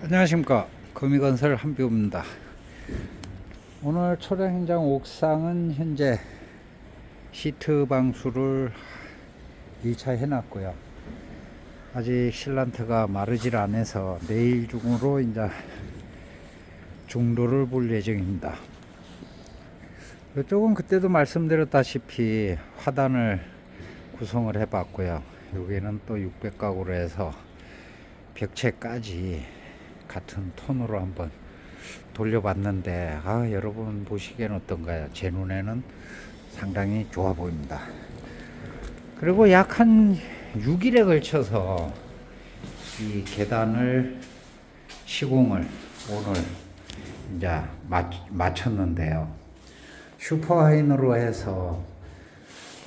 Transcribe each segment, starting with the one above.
안녕하십니까. 거미건설 한비호입니다. 오늘 초량 현장 옥상은 현재 시트 방수를 2차 해놨고요. 아직 실란트가 마르질 않아서 내일 중으로 이제 중도를 볼 예정입니다. 이쪽은 그때도 말씀드렸다시피 화단을 구성을 해 봤고요. 여기는 또 600가구로 해서 벽체까지 같은 톤으로 한번 돌려봤는데 아 여러분 보시기엔 어떤가요? 제 눈에는 상당히 좋아 보입니다. 그리고 약 한 6일에 걸쳐서 이 계단을 시공을 오늘 이제 맞, 마쳤는데요. 슈퍼하인으로 해서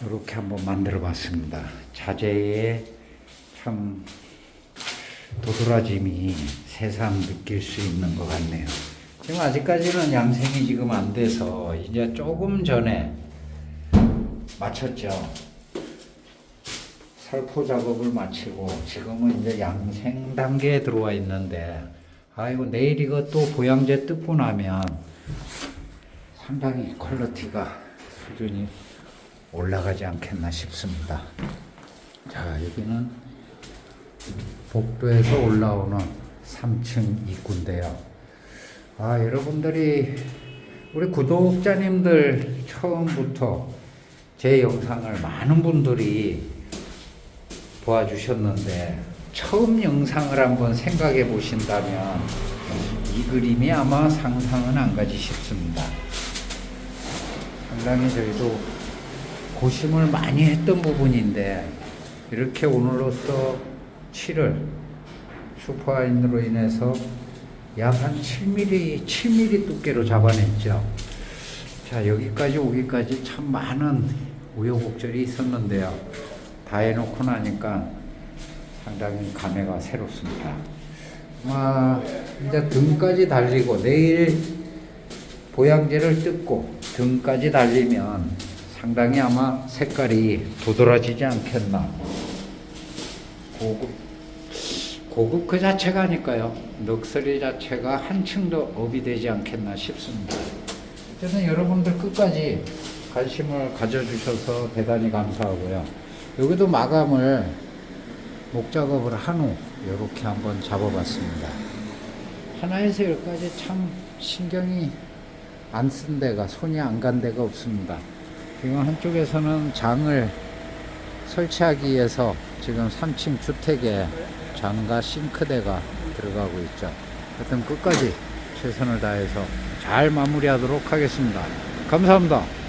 이렇게 한번 만들어 봤습니다. 자재에 참 도드라짐이 새삼 느낄 수 있는 것 같네요. 지금 아직까지는 양생이 지금 안 돼서 이제 조금 전에 마쳤죠. 살포 작업을 마치고 지금은 이제 양생 단계에 들어와 있는데 아이고 내일 이거 또 보양제 뜯고 나면 상당히 퀄리티가 수준이 올라가지 않겠나 싶습니다. 자 여기는 복도에서 올라오는 3층 입구인데요. 아, 여러분들이 우리 구독자님들 처음부터 제 영상을 많은 분들이 도와주셨는데 처음 영상을 한번 생각해 보신다면 이 그림이 아마 상상은 안 가지 싶습니다. 상당히 저희도 고심을 많이 했던 부분인데 이렇게 오늘로써 7을 슈퍼하인으로 인해서 약 한 7mm, 7mm 두께로 잡아냈죠. 자, 여기까지 오기까지 참 많은 우여곡절이 있었는데요. 다 해놓고 나니까 상당히 감회가 새롭습니다. 아, 이제 등까지 달리고 내일 보양제를 뜯고 등까지 달리면 상당히 아마 색깔이 도드라지지 않겠나. 고급, 고급 그 자체가 아닐까요? 럭셔리 자체가 한층 더 업이 되지 않겠나 싶습니다. 어쨌든 여러분들 끝까지 관심을 가져주셔서 대단히 감사하고요. 여기도 마감을 목작업을 한 후 이렇게 한번 잡아봤습니다. 하나에서 열까지 참 신경이 안 쓴 데가 손이 안 간 데가 없습니다. 지금 한쪽에서는 장을 설치하기 위해서 지금 3층 주택에 장과 싱크대가 들어가고 있죠. 하여튼 끝까지 최선을 다해서 잘 마무리하도록 하겠습니다. 감사합니다.